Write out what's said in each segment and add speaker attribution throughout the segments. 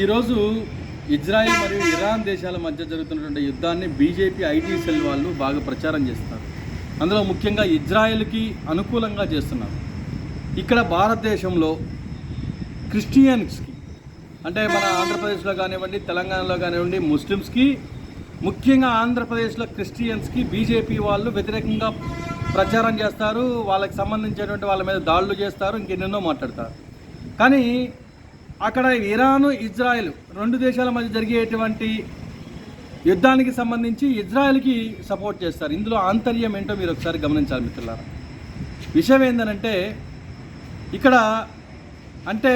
Speaker 1: ఈరోజు ఇజ్రాయెల్ మరియు ఇరాన్ దేశాల మధ్య జరుగుతున్నటువంటి యుద్ధాన్ని బీజేపీ ఐటీ సెల్ వాళ్ళు బాగా ప్రచారం చేస్తున్నారు. అందులో ముఖ్యంగా ఇజ్రాయెల్కి అనుకూలంగా చేస్తున్నారు. ఇక్కడ భారతదేశంలో క్రిస్టియన్స్కి అంటే మన ఆంధ్రప్రదేశ్లో కానివ్వండి తెలంగాణలో కానివ్వండి ముస్లిమ్స్కి ముఖ్యంగా ఆంధ్రప్రదేశ్లో క్రిస్టియన్స్కి బీజేపీ వాళ్ళు వ్యతిరేకంగా ప్రచారం చేస్తారు. వాళ్ళకి సంబంధించినటువంటి వాళ్ళ మీద దాడులు చేస్తారు. ఇంకెన్నెన్నో మాట్లాడతారు. కానీ అక్కడ ఇరాను ఇజ్రాయెల్ రెండు దేశాల మధ్య జరిగేటువంటి యుద్ధానికి సంబంధించి ఇజ్రాయెల్కి సపోర్ట్ చేస్తారు. ఇందులో ఆంతర్యం ఏంటో మీరు ఒకసారి గమనించాలి మిత్రులారా. విషయం ఏంటంటే ఇక్కడ అంటే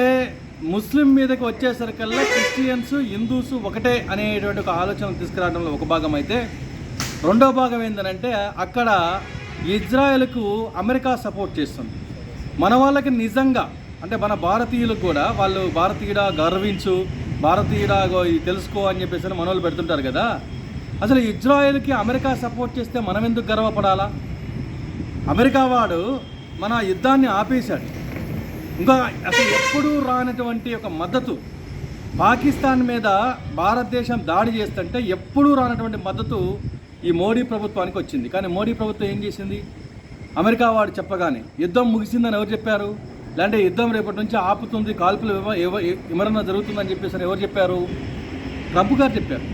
Speaker 1: ముస్లిం మీదకి వచ్చేసరికల్లా క్రిస్టియన్స్ హిందూస్ ఒకటే అనేటువంటి ఒక ఆలోచన తీసుకురావడంలో ఒక భాగం అయితే రెండో భాగం ఏంటంటే అక్కడ ఇజ్రాయెల్కు అమెరికా సపోర్ట్ చేస్తుంది. మన వాళ్ళకి నిజంగా అంటే మన భారతీయులకు కూడా వాళ్ళు భారతీయుడా గర్వించు భారతీయుడా తెలుసుకో అని చెప్పేసి అని మనోళ్ళు పెడుతుంటారు కదా. అసలు ఇజ్రాయెల్కి అమెరికా సపోర్ట్ చేస్తే మనం ఎందుకు గర్వపడాలా? అమెరికా వాడు మన యుద్ధాన్ని ఆపేశాడు. ఇంకా అసలు ఎప్పుడూ రానటువంటి ఒక మద్దతు పాకిస్తాన్ మీద భారతదేశం దాడి చేస్తుంటే ఎప్పుడూ రానటువంటి మద్దతు ఈ మోడీ ప్రభుత్వానికి వచ్చింది. కానీ మోడీ ప్రభుత్వం ఏం చేసింది? అమెరికా వాడు చెప్పగానే యుద్ధం ముగిసిందని ఎవరు చెప్పారు? లేదంటే యుద్ధం రేపటి నుంచి ఆపుతుంది కాల్పులు ఎవరన్నా జరుగుతుందని చెప్పేసి ఎవరు చెప్పారు? ట్రంప్ గారు చెప్పారు.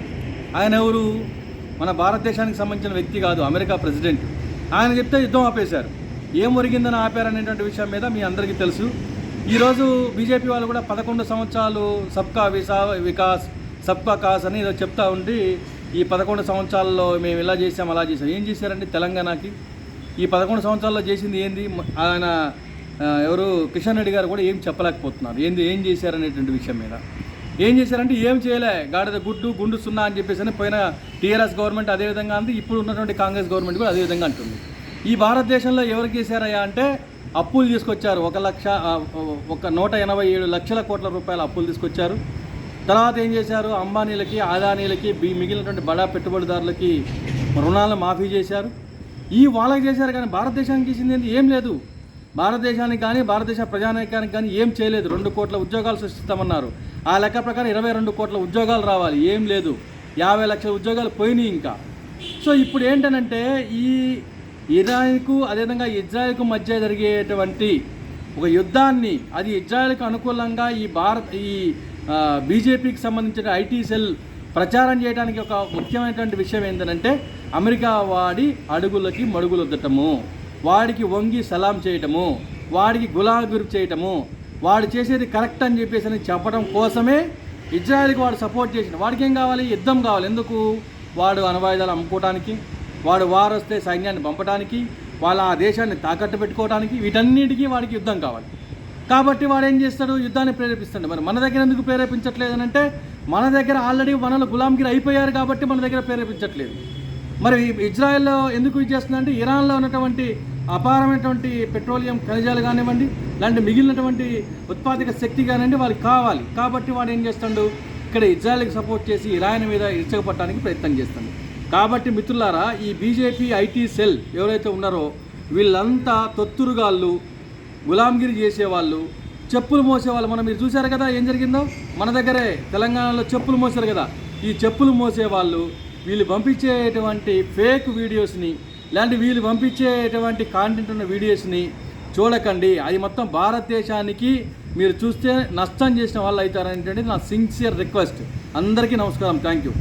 Speaker 1: ఆయన ఎవరు? మన భారతదేశానికి సంబంధించిన వ్యక్తి కాదు అమెరికా ప్రెసిడెంట్. ఆయన చెప్తే యుద్ధం ఆపేశారు. ఏం ఒరిగిందని ఆపారనేటువంటి విషయం మీద మీ అందరికీ తెలుసు. ఈరోజు బీజేపీ వాళ్ళు కూడా పదకొండు సంవత్సరాలు సబ్కా విసా వికాస్ సబ్కా కాస్ అని ఏదో చెప్తా ఉండి ఈ పదకొండు సంవత్సరాల్లో మేము ఇలా చేసాం అలా చేసాం ఏం చేశారండి తెలంగాణకి? ఈ పదకొండు సంవత్సరాల్లో చేసింది ఏంది? ఆయన ఎవరు కిషన్ రెడ్డి గారు కూడా ఏం చెప్పలేకపోతున్నారు. ఏంది ఏం చేశారనేటువంటి విషయం మీద. ఏం చేశారంటే ఏం చేయలే గాడిద గుడ్డు గుండు సున్నా అని చెప్పేసి అని పోయిన టీఆర్ఎస్ గవర్నమెంట్ అదే విధంగా అంది ఇప్పుడు ఉన్నటువంటి కాంగ్రెస్ గవర్నమెంట్ కూడా అదే విధంగా అంటుంది. ఈ భారతదేశంలో ఎవరు చేశారయ్యా అంటే అప్పులు తీసుకొచ్చారు ఒక లక్ష ఒక నూట ఎనభై ఏడు లక్షల కోట్ల రూపాయల అప్పులు తీసుకొచ్చారు. తర్వాత ఏం చేశారు? అంబానీలకి ఆదానీలకి మిగిలినటువంటి బడా పెట్టుబడిదారులకి రుణాలను మాఫీ చేశారు. ఈ వాళ్ళకి చేశారు కానీ భారతదేశానికి చేసింది ఏంటి? ఏం లేదు. భారతదేశానికి కానీ భారతదేశ ప్రజానీకానికి కానీ ఏం చేయలేదు. రెండు కోట్ల ఉద్యోగాలు సృష్టిస్తామన్నారు. ఆ లెక్క ప్రకారం ఇరవై రెండు కోట్ల ఉద్యోగాలు రావాలి. ఏం లేదు. యాభై లక్షల ఉద్యోగాలు పోయినాయి ఇంకా. సో ఇప్పుడు ఏంటనంటే ఈ ఇరాన్కు అదేవిధంగా ఇజ్రాయెల్కు మధ్య జరిగేటువంటి ఒక యుద్ధాన్ని అది ఇజ్రాయెల్కు అనుకూలంగా ఈ భారత్ ఈ బీజేపీకి సంబంధించిన ఐటీ సెల్ ప్రచారం చేయడానికి ఒక ముఖ్యమైనటువంటి విషయం ఏంటంటే అమెరికా వాడి అడుగులకి మడుగులొద్దటము. వాడికి వంగి సలాం చేయటము వాడికి గులాబీ చేయటము వాడు చేసేది కరెక్ట్ అని చెప్పేసి అని చెప్పడం కోసమే ఇజ్రాయెల్కి వాడు సపోర్ట్ చేసిన వాడికి ఏం కావాలి? యుద్ధం కావాలి. ఎందుకు? వాడు అణవాయుధాలు అమ్ముకోవడానికి వాడు వారు వస్తే సైన్యాన్ని పంపడానికి వాళ్ళ ఆ దేశాన్ని తాకట్టు పెట్టుకోవడానికి వీటన్నిటికీ వాడికి యుద్ధం కావాలి. కాబట్టి వాడు ఏం చేస్తాడు? యుద్ధాన్ని ప్రేరేపిస్తాడు. మరి మన దగ్గర ఎందుకు ప్రేరేపించట్లేదు అంటే మన దగ్గర ఆల్రెడీ మనలో గులాంగిరి అయిపోయారు కాబట్టి మన దగ్గర ప్రేరేపించట్లేదు. మరి ఇజ్రాయెల్లో ఎందుకు ఇది చేస్తుందంటే ఇరాన్లో ఉన్నటువంటి అపారమైనటువంటి పెట్రోలియం ఖనిజాలు కానివ్వండి లాంటి మిగిలినటువంటి ఉత్పాదక శక్తి కానివ్వండి వాళ్ళకి కావాలి. కాబట్టి వాడు ఏం చేస్తాడు? ఇక్కడ ఇజ్రాయెల్కి సపోర్ట్ చేసి ఇరాన్ మీద ఇచ్చగపట్టడానికి ప్రయత్నం చేస్తాడు. కాబట్టి మిత్రులారా ఈ బీజేపీ ఐటీ సెల్ ఎవరైతే ఉన్నారో వీళ్ళంతా తొత్తురుగాళ్ళు గులాంగిరి చేసేవాళ్ళు చెప్పులు మోసేవాళ్ళు. మనం మీరు చూశారు కదా ఏం జరిగిందో? మన దగ్గరే తెలంగాణలో చెప్పులు మోసారు కదా. ఈ చెప్పులు మోసేవాళ్ళు వీళ్ళు పంపించేటువంటి ఫేక్ వీడియోస్ని ఇలాంటి వీళ్ళు పంపించేటువంటి కాంటెంట్ ఉన్న వీడియోస్ని చూడకండి. అది మొత్తం భారతదేశానికి మీరు చూస్తే నష్టం చేసిన వాళ్ళు అవుతారనేటువంటిది నా సిన్సియర్ రిక్వెస్ట్ అందరికీ నమస్కారం. Thank you